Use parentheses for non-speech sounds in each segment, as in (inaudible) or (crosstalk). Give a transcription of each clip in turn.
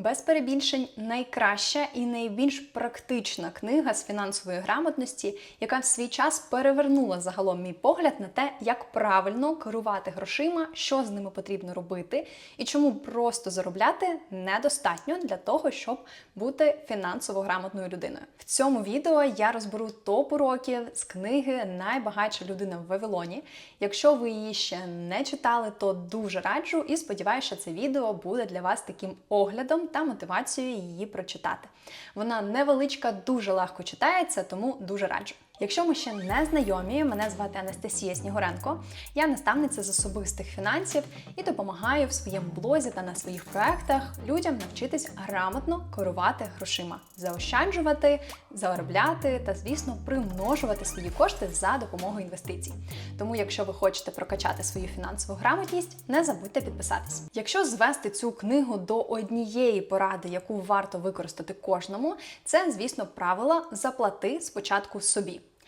Без перебільшень найкраща і найбільш практична книга з фінансової грамотності, яка в свій час перевернула загалом мій погляд на те, як правильно керувати грошима, що з ними потрібно робити, і чому просто заробляти недостатньо для того, щоб бути фінансово грамотною людиною. В цьому відео я розберу топ уроків з книги Найбагатша людина в Вавилоні. Якщо ви її ще не читали, то дуже раджу і сподіваюся, що це відео буде для вас таким оглядом та мотивацією її прочитати. Вона невеличка, дуже легко читається, тому дуже раджу. Якщо ми ще не знайомі, мене звати Анастасія Снігуренко, я наставниця з особистих фінансів і допомагаю в своєму блозі та на своїх проектах людям навчитись грамотно керувати грошима, заощаджувати, заробляти та, звісно, примножувати свої кошти за допомогою інвестицій. Тому, якщо ви хочете прокачати свою фінансову грамотність, не забудьте підписатись. Якщо звести цю книгу до однієї поради, яку варто використати кожному, це, звісно, правило заплати спочатку собі.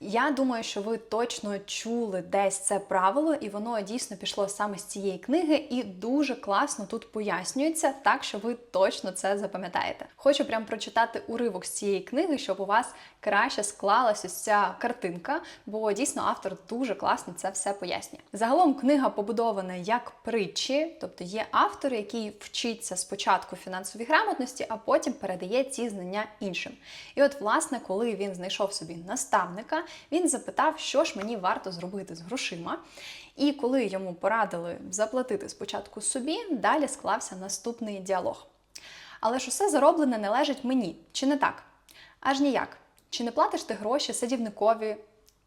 Я думаю, що ви точно чули десь це правило, і воно дійсно пішло саме з цієї книги, і дуже класно тут пояснюється, так що ви точно це запам'ятаєте. Хочу прям прочитати уривок з цієї книги, щоб у вас краще склалась ось ця картинка, бо дійсно автор дуже класно це все пояснює. Загалом книга побудована як притчі, тобто є автор, який вчиться спочатку фінансовій грамотності, а потім передає ці знання іншим. І от, власне, коли він знайшов собі наставника, він запитав, що ж мені варто зробити з грошима. І коли йому порадили заплатити спочатку собі, далі склався наступний діалог. Але ж усе зароблене належить мені, чи не так? Аж ніяк. Чи не платиш ти гроші садівникові,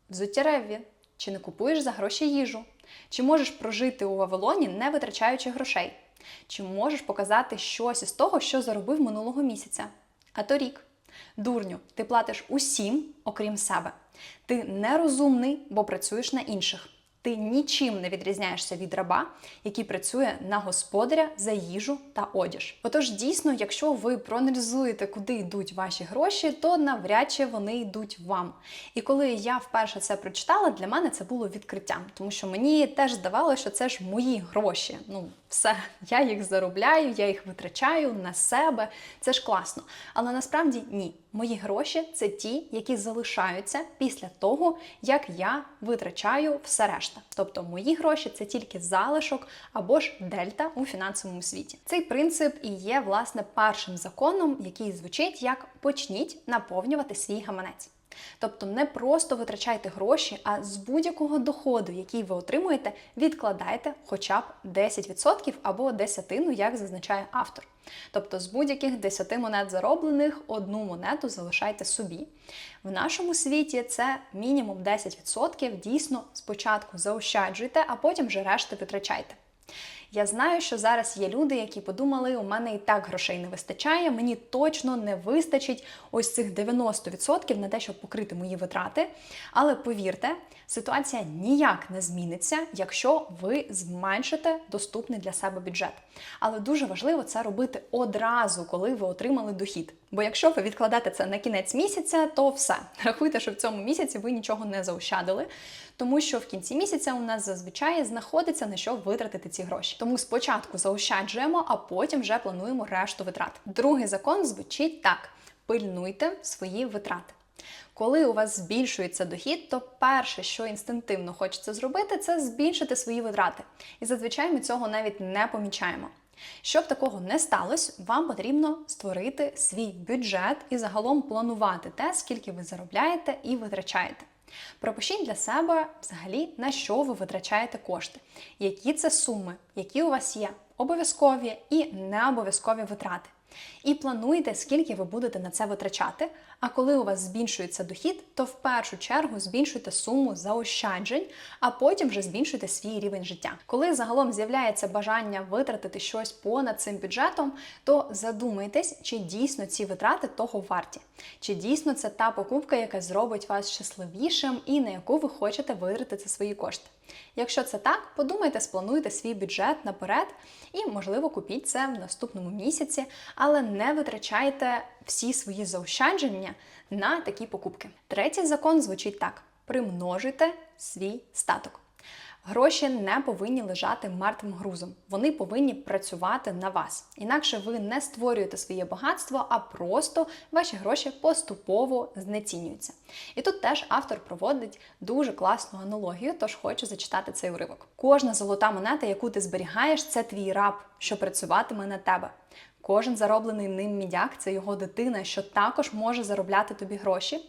взуттяреві, чи не купуєш за гроші їжу? Чи можеш прожити у Вавилоні, не витрачаючи грошей? Чи можеш показати щось із того, що заробив минулого місяця? А то рік. Дурню, ти платиш усім, окрім себе. Ти нерозумний, бо працюєш на інших. Ти нічим не відрізняєшся від раба, який працює на господаря за їжу та одяж. Отож, дійсно, якщо ви проаналізуєте, куди йдуть ваші гроші, то навряд чи вони йдуть вам. І коли я вперше це прочитала, для мене це було відкриттям, тому що мені теж здавалося, що це ж мої гроші. Ну, все, я їх заробляю, я їх витрачаю на себе. Це ж класно. Але насправді ні. Мої гроші це ті, які залишаються після того, як я витрачаю все решта. Тобто мої гроші це тільки залишок або ж дельта у фінансовому світі. Цей принцип і є власне першим законом, який звучить як почніть наповнювати свій гаманець. Тобто не просто витрачайте гроші, а з будь-якого доходу, який ви отримуєте, відкладайте хоча б 10% або десятину, як зазначає автор. Тобто з будь-яких 10 монет зароблених одну монету залишайте собі. В нашому світі це мінімум 10%. Дійсно, спочатку заощаджуйте, а потім вже решти витрачайте. Я знаю, що зараз є люди, які подумали, у мене і так грошей не вистачає, мені точно не вистачить ось цих 90% на те, щоб покрити мої витрати. Але повірте, ситуація ніяк не зміниться, якщо ви зменшите доступний для себе бюджет. Але дуже важливо це робити одразу, коли ви отримали дохід. Бо якщо ви відкладете це на кінець місяця, то все. (laughs) Рахуйте, що в цьому місяці ви нічого не заощадили, тому що в кінці місяця у нас зазвичай знаходиться на що витратити ці гроші. Тому спочатку заощаджуємо, а потім вже плануємо решту витрат. Другий закон звучить так: пильнуйте свої витрати. Коли у вас збільшується дохід, то перше, що інстинктивно хочеться зробити, це збільшити свої витрати. І зазвичай ми цього навіть не помічаємо. Щоб такого не сталося, вам потрібно створити свій бюджет і загалом планувати те, скільки ви заробляєте і витрачаєте. Пропишіть для себе взагалі, на що ви витрачаєте кошти, які це суми, які у вас є обов'язкові і необов'язкові витрати. І плануйте, скільки ви будете на це витрачати. А коли у вас збільшується дохід, то в першу чергу збільшуйте суму заощаджень, а потім вже збільшуйте свій рівень життя. Коли загалом з'являється бажання витратити щось понад цим бюджетом, то задумайтесь, чи дійсно ці витрати того варті, чи дійсно це та покупка, яка зробить вас щасливішим і на яку ви хочете витратити свої кошти. Якщо це так, подумайте, сплануйте свій бюджет наперед і, можливо, купіть це в наступному місяці, але не витрачайте всі свої заощадження на такі покупки. Третій закон звучить так: примножуйте свій статок. Гроші не повинні лежати мертвим грузом. Вони повинні працювати на вас. Інакше ви не створюєте своє багатство, а просто ваші гроші поступово знецінюються. І тут теж автор проводить дуже класну аналогію, тож хочу зачитати цей уривок. Кожна золота монета, яку ти зберігаєш, це твій раб, що працюватиме на тебе. Кожен зароблений ним мідяк це його дитина, що також може заробляти тобі гроші.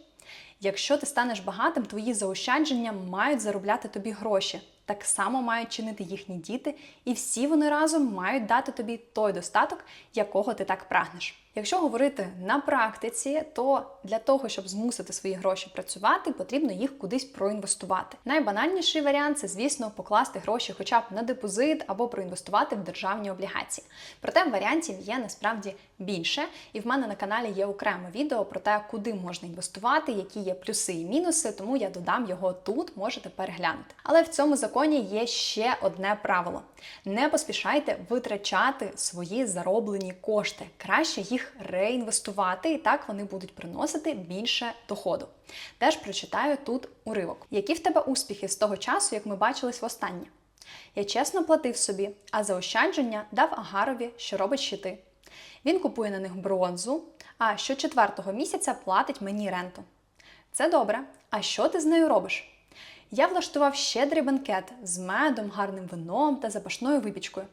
Якщо ти станеш багатим, твої заощадження мають заробляти тобі гроші. Так само мають чинити їхні діти, і всі вони разом мають дати тобі той достаток, якого ти так прагнеш. Якщо говорити на практиці, то для того, щоб змусити свої гроші працювати, потрібно їх кудись проінвестувати. Найбанальніший варіант це, звісно, покласти гроші хоча б на депозит або проінвестувати в державні облігації. Проте варіантів є насправді більше, і в мене на каналі є окреме відео про те, куди можна інвестувати, які є плюси і мінуси, тому я додам його тут, можете переглянути. Але в цьому законі є ще одне правило: не поспішайте витрачати свої зароблені кошти. Краще їх реінвестувати, і так вони будуть приносити більше доходу. Теж прочитаю тут уривок. Які в тебе успіхи з того часу, як ми бачились востаннє? Я чесно платив собі, а заощадження дав Агарові, що робить щити. Він купує на них бронзу, а щочетвертого місяця платить мені ренту. Це добре. А що ти з нею робиш? Я влаштував щедрий банкет з медом, гарним вином та запашною випічкою.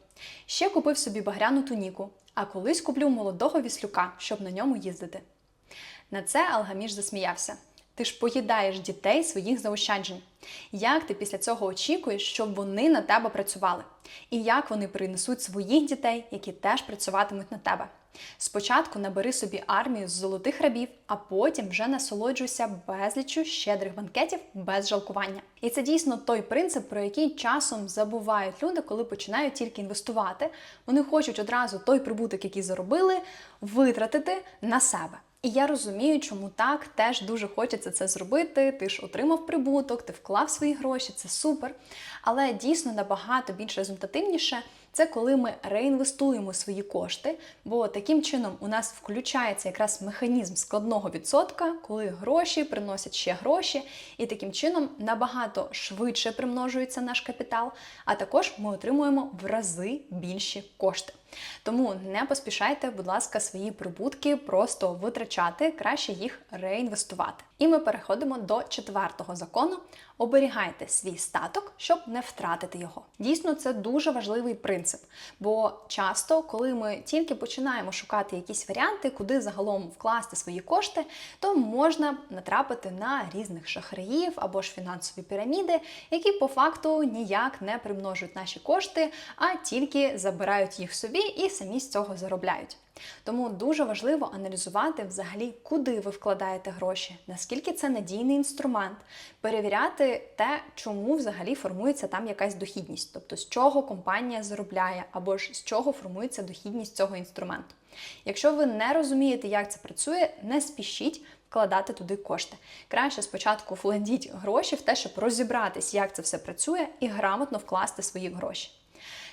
Ще купив собі багряну туніку, а колись куплю молодого віслюка, щоб на ньому їздити. На це Алгаміш засміявся. Ти ж поїдаєш дітей своїх заощаджень. Як ти після цього очікуєш, щоб вони на тебе працювали? І як вони принесуть своїх дітей, які теж працюватимуть на тебе? Спочатку набери собі армію з золотих рабів, а потім вже насолоджуйся безліччю щедрих банкетів без жалкування. І це дійсно той принцип, про який часом забувають люди, коли починають тільки інвестувати. Вони хочуть одразу той прибуток, який заробили, витратити на себе. І я розумію, чому так теж дуже хочеться це зробити. Ти ж отримав прибуток, ти вклав свої гроші, це супер. Але дійсно набагато більш результативніше це коли ми реінвестуємо свої кошти, бо таким чином у нас включається якраз механізм складного відсотка, коли гроші приносять ще гроші, і таким чином набагато швидше примножується наш капітал, а також ми отримуємо в рази більші кошти. Тому не поспішайте, будь ласка, свої прибутки просто витрачати, краще їх реінвестувати. І ми переходимо до четвертого закону: оберігайте свій статок, щоб не втратити його. Дійсно, це дуже важливий принцип, бо часто, коли ми тільки починаємо шукати якісь варіанти, куди загалом вкласти свої кошти, то можна натрапити на різних шахраїв або ж фінансові піраміди, які по факту ніяк не примножують наші кошти, а тільки забирають їх собі і самі з цього заробляють. Тому дуже важливо аналізувати взагалі, куди ви вкладаєте гроші, наскільки це надійний інструмент, перевіряти те, чому взагалі формується там якась дохідність, тобто з чого компанія заробляє, або ж з чого формується дохідність цього інструменту. Якщо ви не розумієте, як це працює, не спішіть. Вкладати туди кошти. Краще спочатку вкладіть гроші в те, щоб розібратись, як це все працює, і грамотно вкласти свої гроші.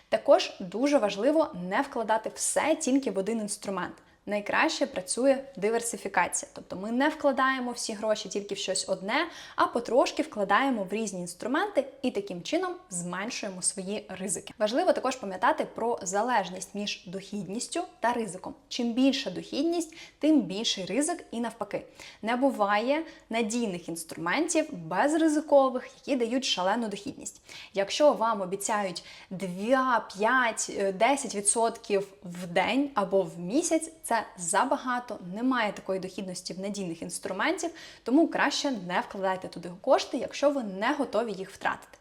Також дуже важливо не вкладати все тільки в один інструмент. Найкраще працює диверсифікація, тобто ми не вкладаємо всі гроші тільки в щось одне, а потрошки вкладаємо в різні інструменти і таким чином зменшуємо свої ризики. Важливо також пам'ятати про залежність між дохідністю та ризиком. Чим більша дохідність, тим більший ризик, і навпаки, не буває надійних інструментів безризикових, які дають шалену дохідність. Якщо вам обіцяють 2, 5, 10% в день або в місяць, це забагато, немає такої дохідності в надійних інструментів, тому краще не вкладайте туди кошти, якщо ви не готові їх втратити.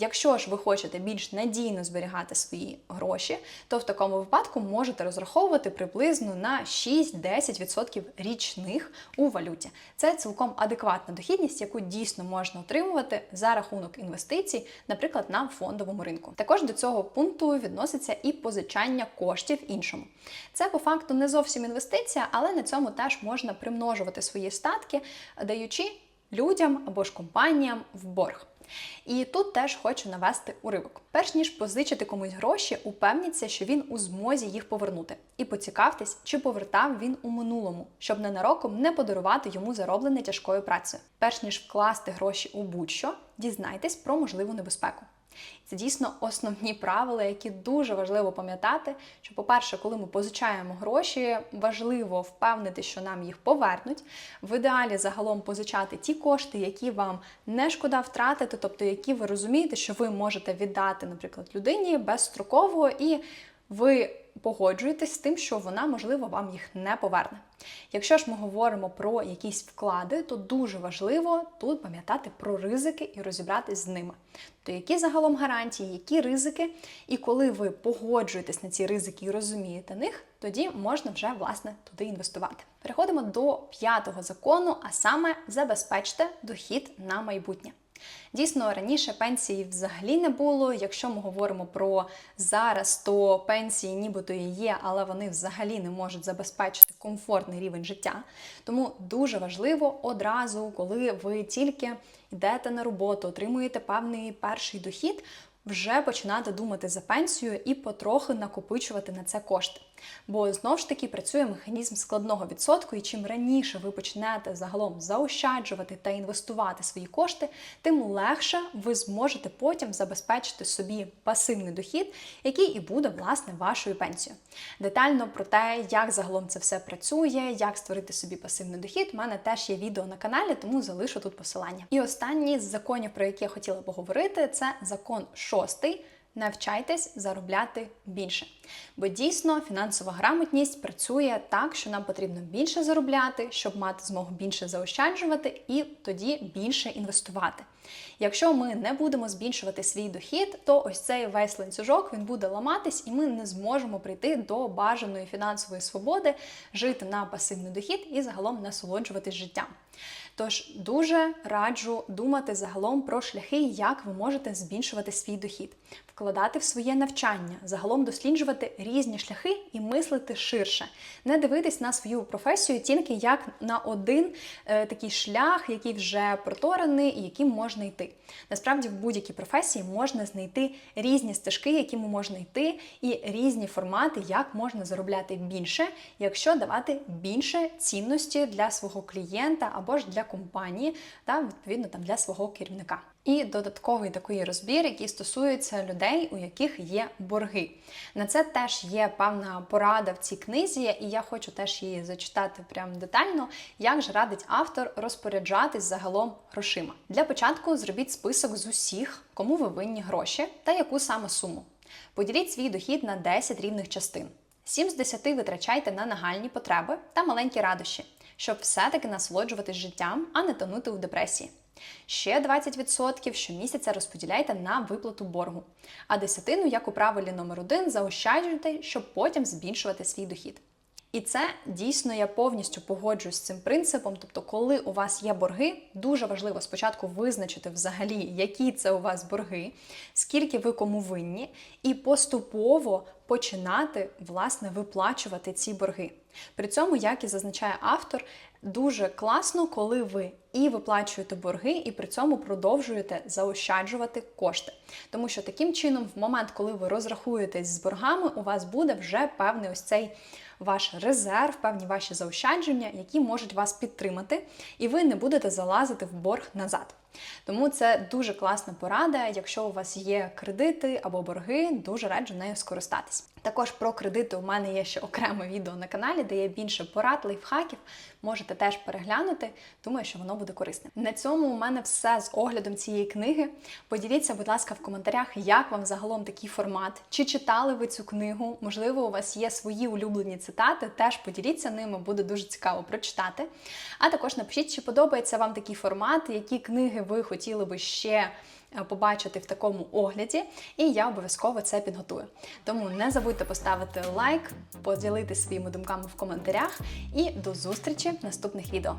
Якщо ж ви хочете більш надійно зберігати свої гроші, то в такому випадку можете розраховувати приблизно на 6-10% річних у валюті. Це цілком адекватна дохідність, яку дійсно можна отримувати за рахунок інвестицій, наприклад, на фондовому ринку. Також до цього пункту відноситься і позичання коштів іншому. Це по факту не зовсім інвестиція, але на цьому теж можна примножувати свої статки, даючи людям або ж компаніям в борг. І тут теж хочу навести уривок. Перш ніж позичити комусь гроші, упевніться, що він у змозі їх повернути. І поцікавтесь, чи повертав він у минулому, щоб ненароком не подарувати йому зароблене тяжкою працею. Перш ніж вкласти гроші у будь-що, дізнайтесь про можливу небезпеку. Це дійсно основні правила, які дуже важливо пам'ятати. Що, по-перше, коли ми позичаємо гроші, важливо впевнити, що нам їх повернуть. В ідеалі загалом позичати ті кошти, які вам не шкода втратити, тобто які ви розумієте, що ви можете віддати, наприклад, людині безстроково і ви погоджуєтесь з тим, що вона, можливо, вам їх не поверне. Якщо ж ми говоримо про якісь вклади, то дуже важливо тут пам'ятати про ризики і розібратись з ними. То які загалом гарантії, які ризики, і коли ви погоджуєтесь на ці ризики і розумієте них, тоді можна вже власне туди інвестувати. Переходимо до п'ятого закону, а саме забезпечте дохід на майбутнє. Дійсно, раніше пенсії взагалі не було. Якщо ми говоримо про зараз, то пенсії нібито і є, але вони взагалі не можуть забезпечити комфортний рівень життя. Тому дуже важливо одразу, коли ви тільки йдете на роботу, отримуєте певний перший дохід, вже починати думати за пенсію і потрохи накопичувати на це кошти. Бо знову ж таки працює механізм складного відсотку, і чим раніше ви почнете загалом заощаджувати та інвестувати свої кошти, тим легше ви зможете потім забезпечити собі пасивний дохід, який і буде власне вашою пенсією. Детально про те, як загалом це все працює, як створити собі пасивний дохід, у мене теж є відео на каналі, тому залишу тут посилання. І останній з законів, про які я хотіла поговорити, це закон шостий. Навчайтесь заробляти більше. Бо дійсно фінансова грамотність працює так, що нам потрібно більше заробляти, щоб мати змогу більше заощаджувати і тоді більше інвестувати. Якщо ми не будемо збільшувати свій дохід, то ось цей весь ланцюжок він буде ламатись, і ми не зможемо прийти до бажаної фінансової свободи, жити на пасивний дохід і загалом насолоджуватись життям. Тож дуже раджу думати загалом про шляхи, як ви можете збільшувати свій дохід, вкладати в своє навчання, загалом досліджувати різні шляхи і мислити ширше, не дивитись на свою професію тільки як на один е, такий шлях, який вже проторений і яким можна йти. Насправді, в будь-якій професії можна знайти різні стежки, якими можна йти, і різні формати, як можна заробляти більше, якщо давати більше цінності для свого клієнта або ж для компанії, та відповідно там для свого керівника. І додатковий такий розбір, який стосується людей, у яких є борги. На це теж є певна порада в цій книзі, і я хочу теж її зачитати прям детально, як же радить автор розпоряджатись загалом грошима. Для початку зробіть список з усіх, кому ви винні гроші та яку саме суму. Поділіть свій дохід на 10 рівних частин. 7 з 10 витрачайте на нагальні потреби та маленькі радощі, щоб все-таки насолоджуватись життям, а не тонути у депресії. Ще 20% щомісяця розподіляйте на виплату боргу, а десятину, як у правилі номер 1 заощаджуйте, щоб потім збільшувати свій дохід. І це дійсно я повністю погоджуюсь з цим принципом. Тобто, коли у вас є борги, дуже важливо спочатку визначити взагалі, які це у вас борги, скільки ви кому винні, і поступово починати власне виплачувати ці борги. При цьому, як і зазначає автор, дуже класно, коли ви і виплачуєте борги, і при цьому продовжуєте заощаджувати кошти. Тому що таким чином, в момент, коли ви розрахуєтесь з боргами, у вас буде вже певний ось цей ваш резерв, певні ваші заощадження, які можуть вас підтримати, і ви не будете залазити в борг назад. Тому це дуже класна порада. Якщо у вас є кредити або борги, дуже раджу нею скористатись. Також про кредити у мене є ще окреме відео на каналі, де є більше порад, лайфхаків. Можете теж переглянути. Думаю, що воно буде корисним. На цьому у мене все з оглядом цієї книги. Поділіться, будь ласка, в коментарях, як вам загалом такий формат, чи читали ви цю книгу? Можливо, у вас є свої улюблені цитати. Теж поділіться ними, буде дуже цікаво прочитати. А також напишіть, чи подобається вам такий формат, які книги ви хотіли би ще. Побачити в такому огляді, і я обов'язково це підготую. Тому не забудьте поставити лайк, поділитися своїми думками в коментарях і до зустрічі в наступних відео.